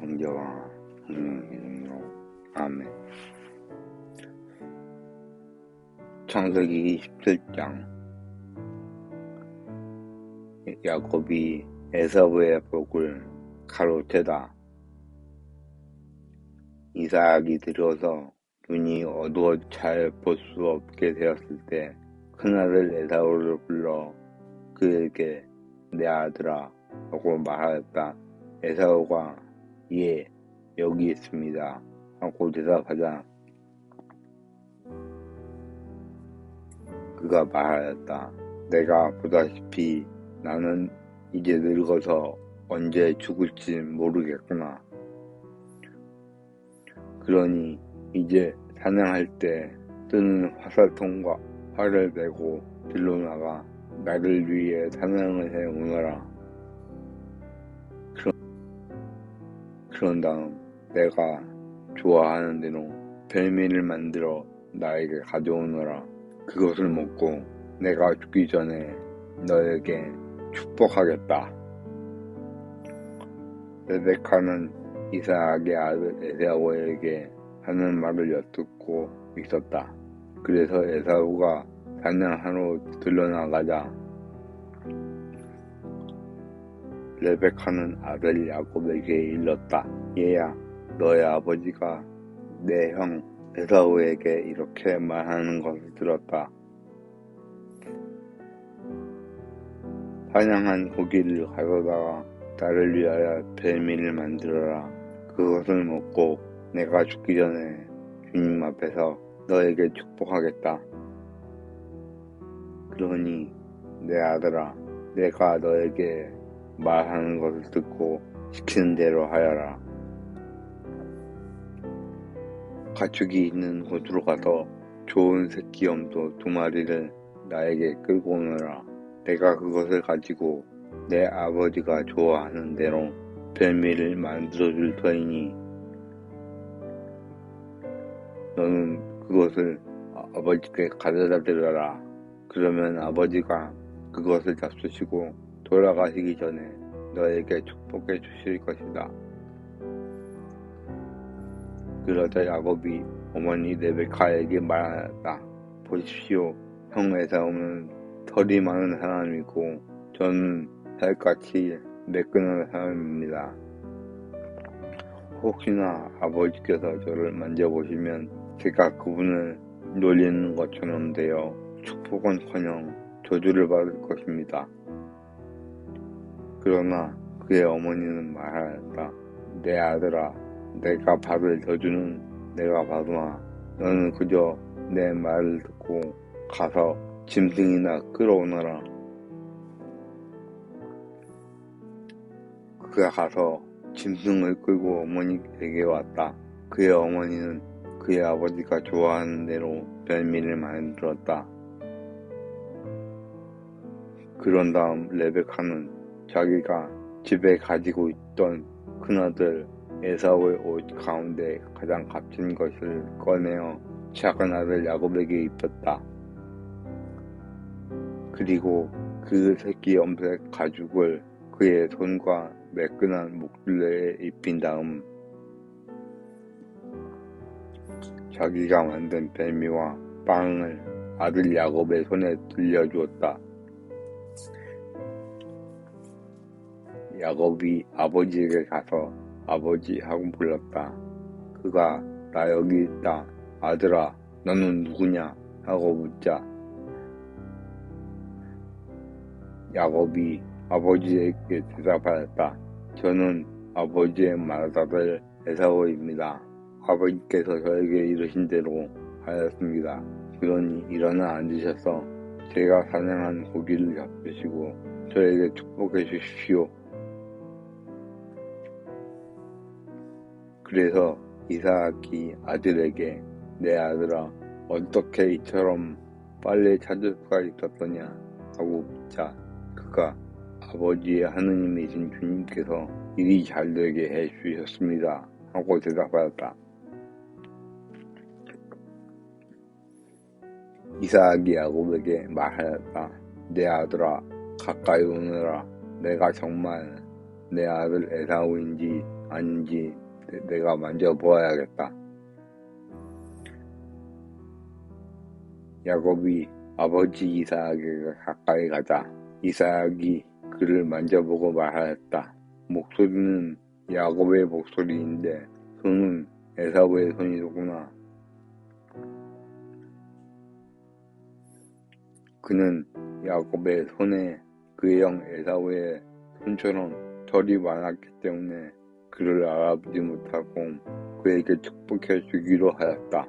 성자와 성령의 이름으로 아멘. 창세기 27장. 야곱이 에서브의 복을 가로채다. 이삭이 들어서 눈이 어두워 잘 볼 수 없게 되었을 때 큰아들 에사오를 불러 그에게 내 아들아 하고 말하였다. 에사오가 예 여기 있습니다 하고 대답하자 그가 말하였다. 내가 보다시피 나는 이제 늙어서 언제 죽을지 모르겠구나. 그러니 이제 사냥할 때 뜨는 화살통과 활을 메고 들로 나가 나를 위해 사냥을 해 오너라. 그런 다음 내가 좋아하는 대로 별미를 만들어 나에게 가져오너라. 그것을 먹고 내가 죽기 전에 너에게 축복하겠다. 레베카는 이삭의 아들 에사오에게 하는 말을 엿듣고 있었다. 그래서 에사오가 사냥하러 들러나가자 레베카는 아들 야곱에게 일렀다. 얘야, 너의 아버지가 내 형 에사오에게 이렇게 말하는 것을 들었다. 사냥한 고기를 가져다가 나를 위하여 별미를 만들어라. 그것을 먹고 내가 죽기 전에 주님 앞에서 너에게 축복하겠다. 그러니 내 아들아, 내가 너에게 말하는 것을 듣고 시키는 대로 하여라. 가축이 있는 곳으로 가서 좋은 새끼 염소 두 마리를 나에게 끌고 오너라. 내가 그것을 가지고 내 아버지가 좋아하는 대로 별미를 만들어 줄 터이니 너는 그것을 아버지께 가져다 드려라. 그러면 아버지가 그것을 잡수시고 돌아가시기 전에 너에게 축복해 주실 것이다. 그러자 야곱이 어머니 레베카에게 말하였다. 보십시오. 형 에사오는 털이 많은 사람이고 저는 살같이 매끈한 사람입니다. 혹시나 아버지께서 저를 만져보시면 제가 그분을 놀리는 것처럼 되어 축복은커녕 저주를 받을 것입니다. 그러나 그의 어머니는 말하였다. 내 아들아, 내가 받을 저주는 내가 받으나 너는 그저 내 말을 듣고 가서 짐승이나 끌어오너라. 그가 가서 짐승을 끌고 어머니에게 왔다. 그의 어머니는 그의 아버지가 좋아하는 대로 별미를 만들었다. 그런 다음 레베카는 자기가 집에 가지고 있던 큰아들 에사오의 옷 가운데 가장 값진 것을 꺼내어 작은 아들 야곱에게 입혔다. 그리고 그 새끼 염색 가죽을 그의 손과 매끈한 목둘레에 입힌 다음 자기가 만든 뱀미와 빵을 아들 야곱의 손에 들려주었다. 야곱이 아버지에게 가서 아버지 하고 불렀다. 그가 나 여기 있다. 아들아, 너는 누구냐? 하고 묻자. 야곱이 아버지에게 대답하였다. 저는 아버지의 맏아들 에사오입니다. 아버지께서 저에게 이르신 대로 하였습니다. 그러니 일어나 앉으셔서 제가 사냥한 고기를 잡수시고 저에게 축복해 주십시오. 그래서 이삭이 아들에게 내 아들아 어떻게 이처럼 빨리 찾을 수가 있었더냐 하고 묻자 그가 아버지의 하느님이신 주님께서 일이 잘 되게 해 주셨습니다 하고 대답하였다. 이삭이 야곱에게 말하였다. 내 아들아 가까이 오너라. 내가 정말 내 아들 에사우인지 아닌지 내- 내가 만져보아야겠다. 야곱이 아버지 이삭에게 가까이 가자 이삭이 그를 만져보고 말하였다. 목소리는 야곱의 목소리인데 손은 에사우의 손이로구나. 그는 야곱의 손에 그의 형 에사우의 손처럼 털이 많았기 때문에 그를 알아보지 못하고 그에게 축복해 주기로 하였다.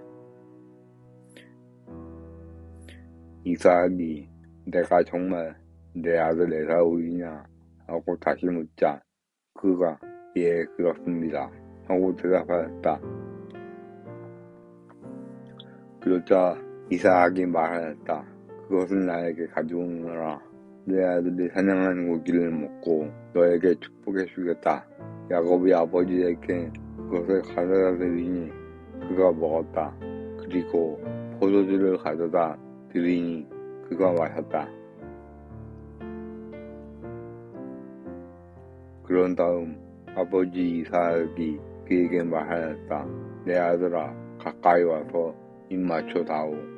이삭이 내가 정말 내 아들 에사우이냐 하고 다시 묻자 그가 예 그렇습니다 하고 대답하였다. 그러자 이삭이 말하였다. 그것을 나에게 가져오너라. 내 아들이 사냥한 고기를 먹고 너에게 축복해 주겠다. 야곱이 아버지에게 그것을 가져다 드리니 그가 먹었다. 그리고 포도주를 가져다 드리니 그가 마셨다. 그런 다음 아버지 이삭이 그에게 말하였다. 내 아들아 가까이 와서 입 맞춰 다오.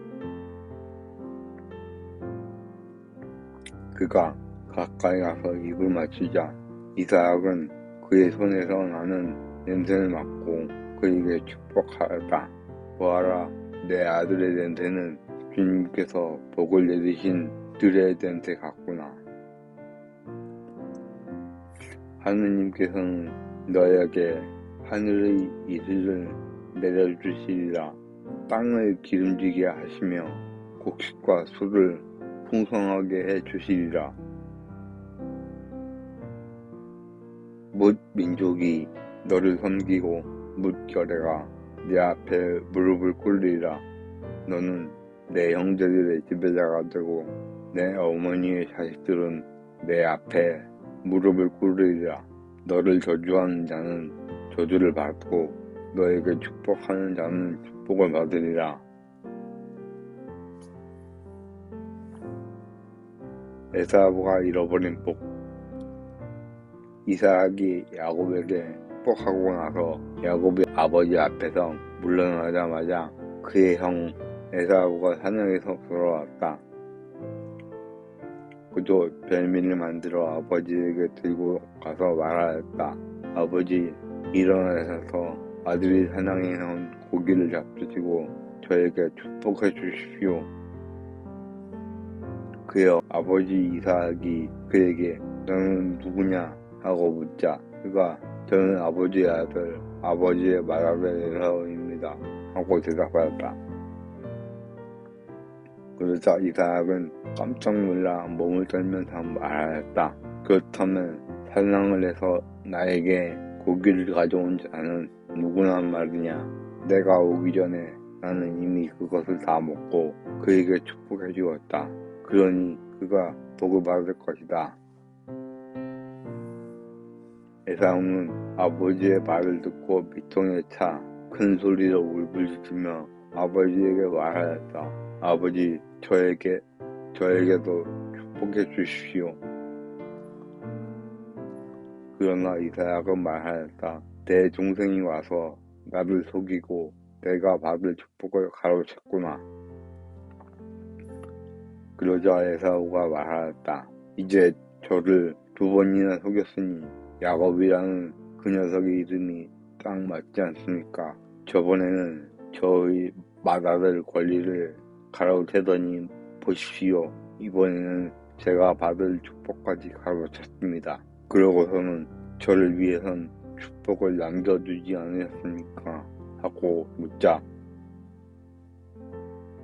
그가 가까이 가서 입을 맞추자 이삭은 그의 손에서 나는 냄새를 맡고 그에게 축복하였다. 보아라 내 아들의 냄새는 주님께서 복을 내리신 들의 냄새 같구나. 하느님께서는 너에게 하늘의 이슬을 내려주시리라. 땅을 기름지게 하시며 곡식과 술을 풍성하게 해 주시리라. 뭇 민족이 너를 섬기고 뭇 결애가 네 앞에 무릎을 꿇리라. 너는 내 형제들의 지배자가 되고 내 어머니의 자식들은 내 앞에 무릎을 꿇으리라. 너를 저주하는 자는 저주를 받고 너에게 축복하는 자는 축복을 받으리라. 에사브가 잃어버린 복 이삭이 야곱에게 축복하고 나서 야곱이 아버지 앞에서 물러나자마자 그의 형 에사브가 사냥에서 돌아왔다. 그도 별미를 만들어 아버지에게 들고 가서 말하였다. 아버지 일어나셔서 아들이 사냥해서 고기를 잡수시고 저에게 축복해 주십시오. 그의 아버지 이삭이 그에게 너는 누구냐 하고 묻자 그가 저는 아버지의 아들 아버지의 에사우입니다 하고 대답하였다. 그러자 이삭은 깜짝 놀라 몸을 떨면서 말하였다. 그렇다면 사냥을 해서 나에게 고기를 가져온 자는 누구나 말이냐. 내가 오기 전에 나는 이미 그것을 다 먹고 그에게 축복해 주었다. 그러니 그가 복을 받을 것이다. 에사우는 아버지의 말을 듣고 비통에 차 큰 소리로 울부짖으며 아버지에게 말하였다. 아버지, 저에게, 저에게도 축복해 주십시오. 그러나 이사야은 말하였다. 내 동생이 와서 나를 속이고 내가 받을 축복을 가로챘구나. 그러자 에사우가 말하였다. 이제 저를 두 번이나 속였으니 야곱이라는 그 녀석의 이름이 딱 맞지 않습니까? 저번에는 저의 맏아들 권리를 가로채더니 보십시오. 이번에는 제가 받을 축복까지 가로챘습니다. 그러고서는 저를 위해선 축복을 남겨두지 않으셨습니까? 하고 묻자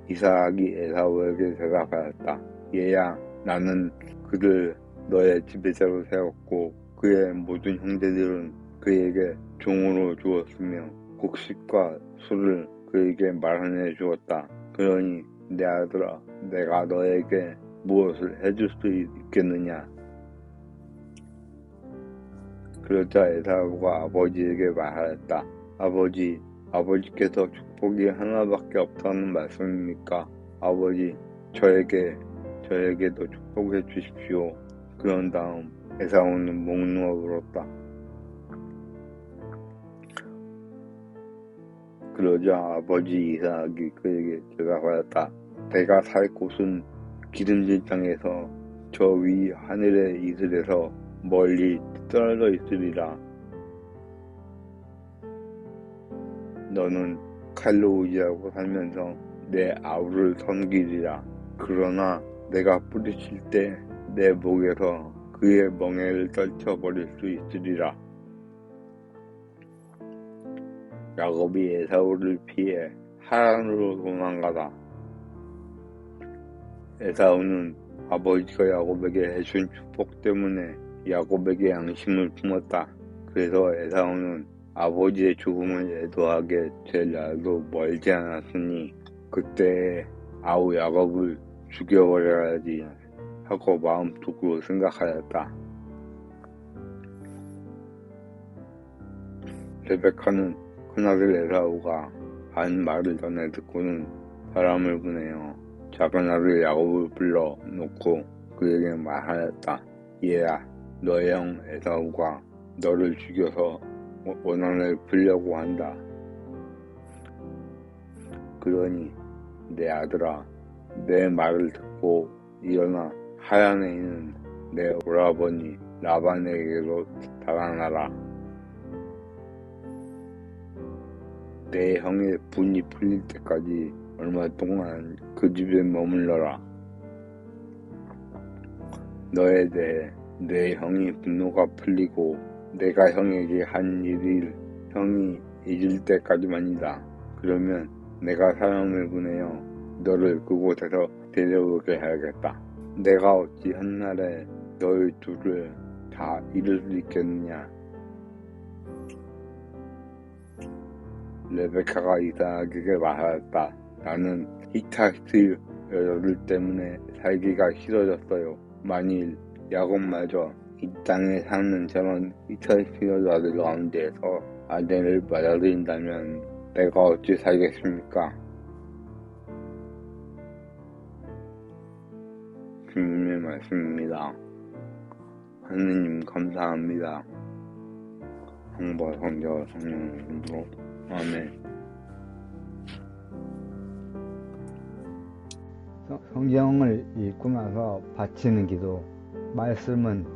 이삭이 에사우에게 대답하였다. 얘야 나는 그를 너의 지배자로 세웠고 그의 모든 형제들은 그에게 종으로 주었으며 곡식과 술을 그에게 마련해 주었다. 그러니 내 아들아 내가 너에게 무엇을 해줄 수 있겠느냐? 그러자 에사우가 아버지에게 말하였다. 아버지, 아버지께서 축복이 하나밖에 없다는 말씀입니까? 아버지, 저에게, 저에게도 축복해 주십시오. 그런 다음 에사우는 목 누워 울었다. 그러자 아버지 이삭이 그에게 대답하였다. 내가 살 곳은 기름진 땅에서 저 위 하늘의 이슬에서 멀리 떨어져 있으리라. 너는 칼로 의지하고 살면서 내 아우를 섬기리라. 그러나 내가 뿌리칠 때 내 목에서 그의 멍에를 떨쳐버릴 수 있으리라. 야곱이 에사우를 피해 하란으로 도망가다. 에사우는 아버지가 야곱에게 해준 축복 때문에 야곱에게 양심을 품었다. 그래서 에사우는 아버지의 죽음을 애도하게 될 날도 멀지 않았으니 그때 아우 야곱을 죽여버려야지 하고 마음 두고 생각하였다. 레베카는 큰아들 에사우가 한 말을 전해 듣고는 사람을 보내어 작은 아들 야곱을 불러 놓고 그에게 말하였다. 얘야, 너의 형 에사우가 너를 죽여서 원한을 풀려고 한다. 그러니 내 아들아, 내 말을 듣고 일어나 하얀에 있는 내 오라버니 라반에게로 달아나라. 내 형의 분이 풀릴 때까지 얼마 동안 그 집에 머물러라. 너에 대해 내 형이 분노가 풀리고 내가 형에게 한 일을 형이 잊을 때까지만이다. 그러면 내가 사람을 보내어 너를 그곳에서 데려오게 해야겠다. 내가 어찌 한날에 너희 둘을 다 잃을 수 있겠느냐? 레베카가 이삭에게 말하였다. 나는 히타이트 여자들 때문에 살기가 싫어졌어요. 만일 야곱마저 이 땅에 사는 히타이트 여자들 가운데서 아내를 받아들인다면 내가 어찌 살겠습니까? 주님의 말씀입니다. 하느님 감사합니다. 성부 성자 성령으로 아멘. 성경을 읽고 나서 바치는 기도. 말씀은